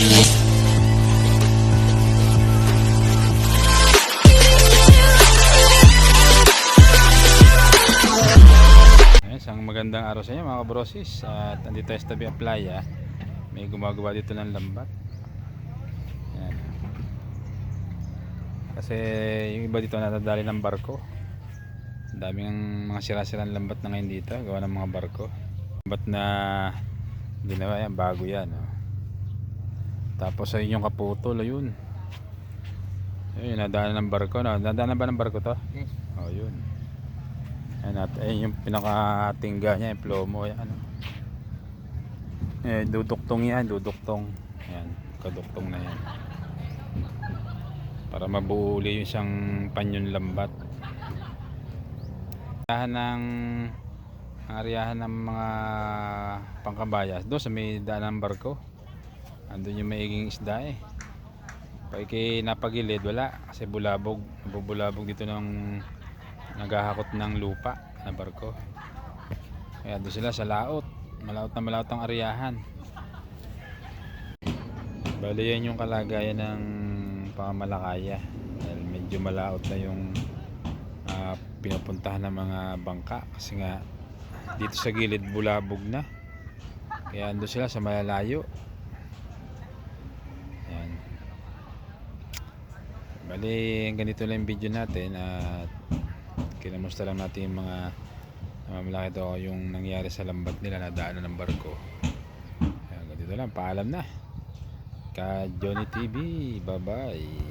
Isang magandang araw sa inyo mga kabrosis. At nandito tayo sa tabi ang playa. May gumagawa dito ng lambat. Ayan. kasi yung iba dito natadali ng barko. Daming mga sira-sirang lambat na ngayon dito gawa ng mga barko. Lambat na ginawa yan bago yan oh. Tapos ayun yung kaputol ayun ayun nadaanan ng barko no? nadaanan ba ng barko to? Yes. oh yun Ayan at ayun yung pinakatingga niya, yung plomo yan. Ano. Eh, duduktong yan, duduktong. Ayan, kaduktong na yan. Para mabuo uli yung isang panyon lambat. Ariyahan ng ang ariyahan ng mga pangkabayas. Doon sa may daan ng barko. Andun yung maiging isda eh. Pag napagilid, wala. Kasi bulabog. Nabubulabog dito ng naghahakot ng lupa na barko. Kaya doon sila sa laot. Malaot na malaot ang ariyahan. Bali yan yung kalagayan ng pamamalakaya. Dahil medyo malaot na yung ah, pinupuntahan ng mga bangka. Kasi nga dito sa gilid bulabog na. Kaya doon sila sa malalayo. Yan. Bali, ganito lang yung video natin at kinamusta lang natin yung mga mamalaki daw yung nangyari sa lambat nila na daanan ng barko. Kaya ganito lang, paalam na. Ka Johnny TV, bye bye